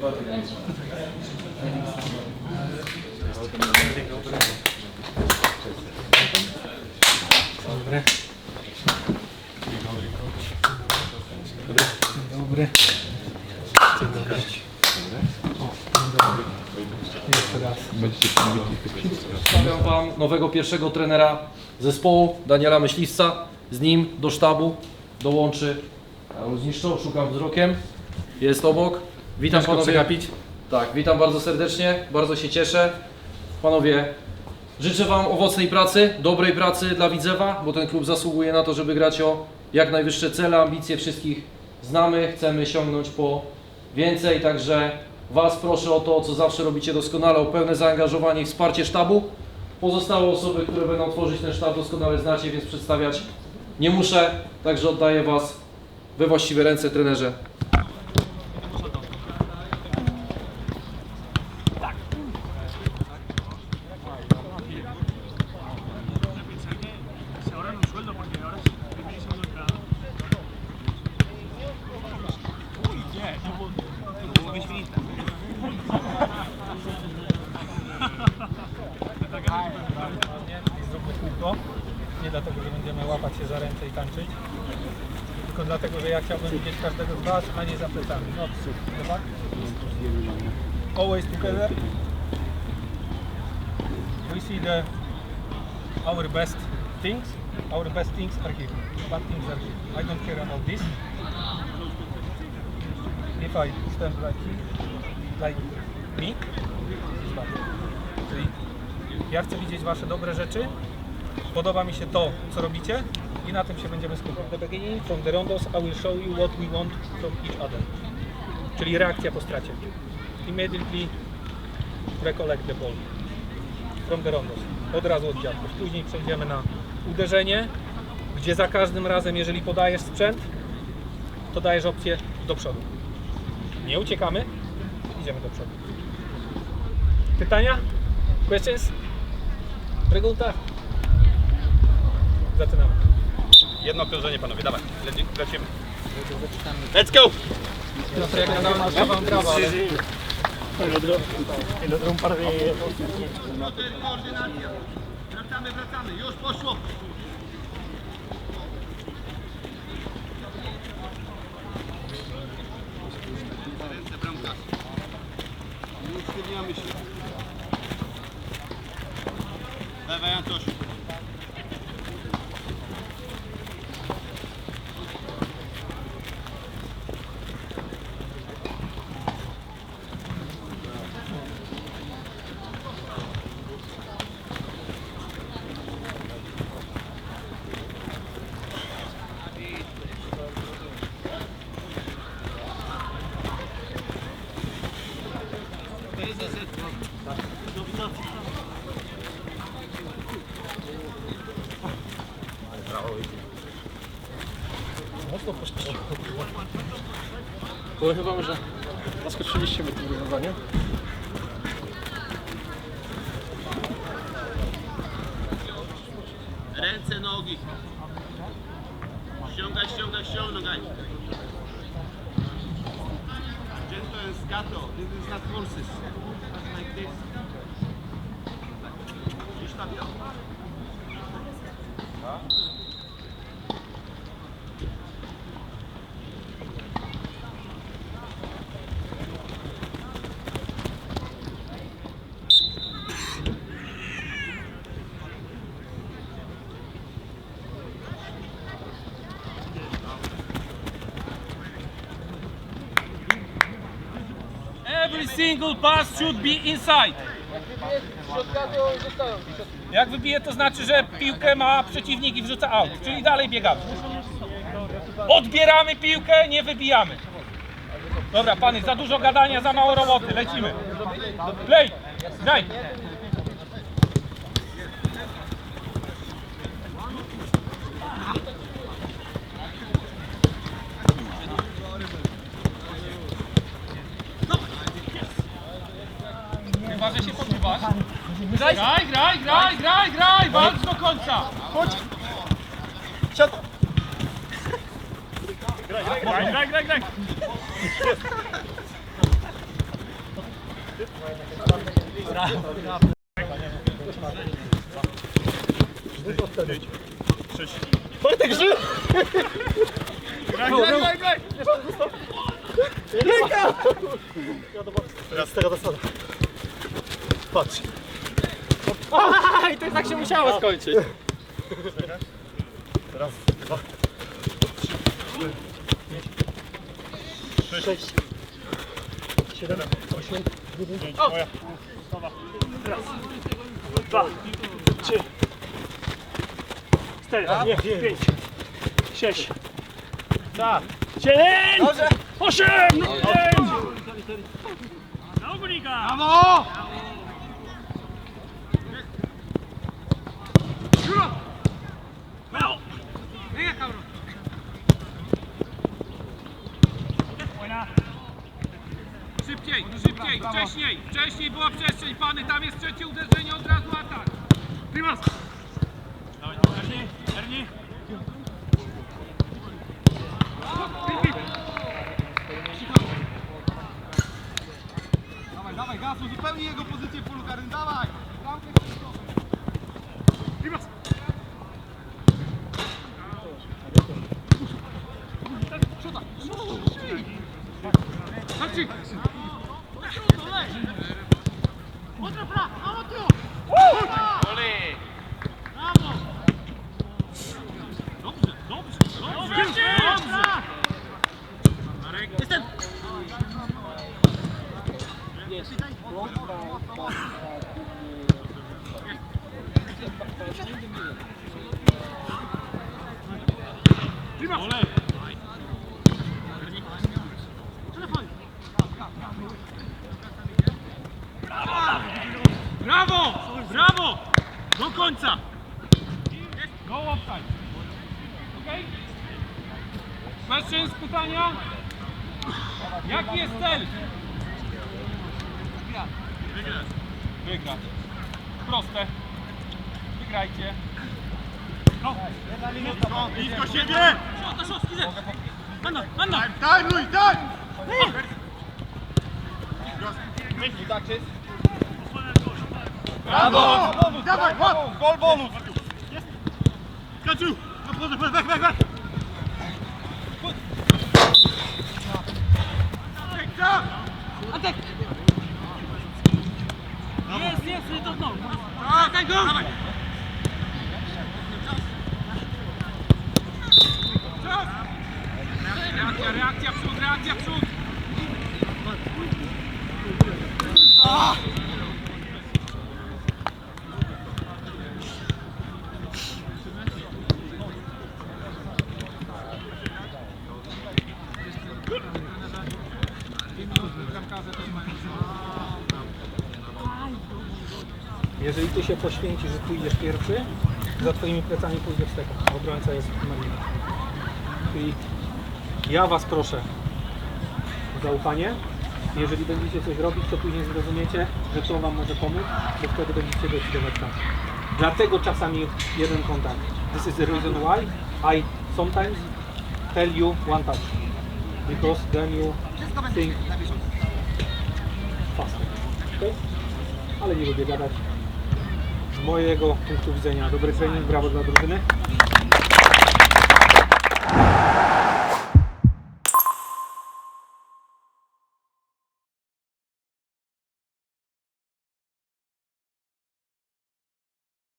Dobry. Jeszcze raz. Przedstawiam Wam nowego pierwszego trenera zespołu, Daniela Myśliwca. Z nim do sztabu dołączy Karol Zniszczo, szukam wzrokiem. Jest obok. Witam Ciężko panowie. przegapić. Tak, witam bardzo serdecznie, bardzo się cieszę. Panowie, życzę Wam owocnej pracy, dobrej pracy dla Widzewa, bo ten klub zasługuje na to, żeby grać o jak najwyższe cele, ambicje wszystkich znamy, chcemy sięgnąć po więcej, także Was proszę o to, co zawsze robicie doskonale, o pełne zaangażowanie i wsparcie sztabu. Pozostałe osoby, które będą tworzyć ten sztab doskonale znacie, więc przedstawiać nie muszę, także oddaję Was we właściwe ręce trenerze. Nie dlatego, że będziemy łapać się za ręce i tańczyć. Tylko dlatego, że ja chciałbym widzieć każdego z Was, a nie za plecami. No super, tak? Always together. We see the our best things. Our best things are here. Bad things are here. I don't care about this. If I stand like here, like me. Czyli ja chcę widzieć Wasze dobre rzeczy. Podoba mi się to, co robicie i na tym się będziemy skupiać. The beginning from the rondos I will show you what we want from each other. Czyli reakcja po stracie. Immediately recollect the ball from the rondos. Od razu od dziadków. Później przejdziemy na uderzenie, gdzie za każdym razem, jeżeli podajesz sprzęt, to dajesz opcję do przodu. Nie uciekamy, idziemy do przodu. Pytania? Questions? Pregunta? Zaczynamy. Jedno okrążenie panowie, dawaj, leci, lecimy. Let's go! Piotr, jak ja masz, to wam brawa, ale... Wracamy, wracamy, już poszło! Ręce bramkarz. Nie usztywniamy się. Dawaj Antosiu. Mocno poszło. Bo chyba, że zaskoczyliście mnie tym wyzwaniem. Ręce, nogi. Ściągaj, ściągaj, ściągaj. Gentle and scato. This is not horses. Like this. Gdzieś tam Every single pass should be inside. Jak wybije, to znaczy, że piłkę ma przeciwnik i wrzuca out, czyli dalej biegamy. Odbieramy piłkę, nie wybijamy. Dobra, pany, za dużo gadania, za mało roboty, lecimy. Play, graj. Chyba, poczuwasz. Graj, graj, graj, graj, graj, graj, walcz do końca. Chodź. Siad! Graj, graj, graj, graj. Bartek, ży! Graj, graj, graj, graj! Teraz teraz zasada. Patrz. I to tak się musiało skończyć. Raz, dwa, trzy, cztery, sześć, siedem, osiem, dziewięć, moja. Raz, dwa, trzy, cztery, nie, pięć, sześć, tak, siedem, osiem, dziewięć. Brawo! Szybciej, szybciej, wcześniej, wcześniej była przestrzeń, pany, tam jest trzecie uderzenie, od razu atak. Primas! Ernie, Ernie. Dawaj, dawaj, gasu, zupełnie jego pozycję polu karnym, dawaj! Brawo! Brawo! Do końca! Go offside. Okej? Question z pytania? Jaki jest cel? Wygrać. Wygrać. Proste. Wygrajcie. Blisko siebie! Anna, Anna! Daj, Luj, daj! Brawo! Dawaj, łap! Gol bonus! Kaciu! Na porze, bek, bek, bek, bek! Jest, jest, to znowu. Dawaj, go! Dawaj! Reakcja, Jeżeli ty się poświęcisz, że tu idziesz pierwszy, za twoimi plecami pójdzie wsteka. Obrońca jest marny. I ja was proszę zaufanie. Jeżeli będziecie coś robić, to później zrozumiecie, że to wam może pomóc, bo wtedy będziecie decydować czas. Dlatego czasami jeden kontakt. This is the reason why I sometimes tell you one touch. Because then you think faster. Okay? Ale nie lubię gadać. Z mojego punktu widzenia dobry trening, brawo dla drużyny.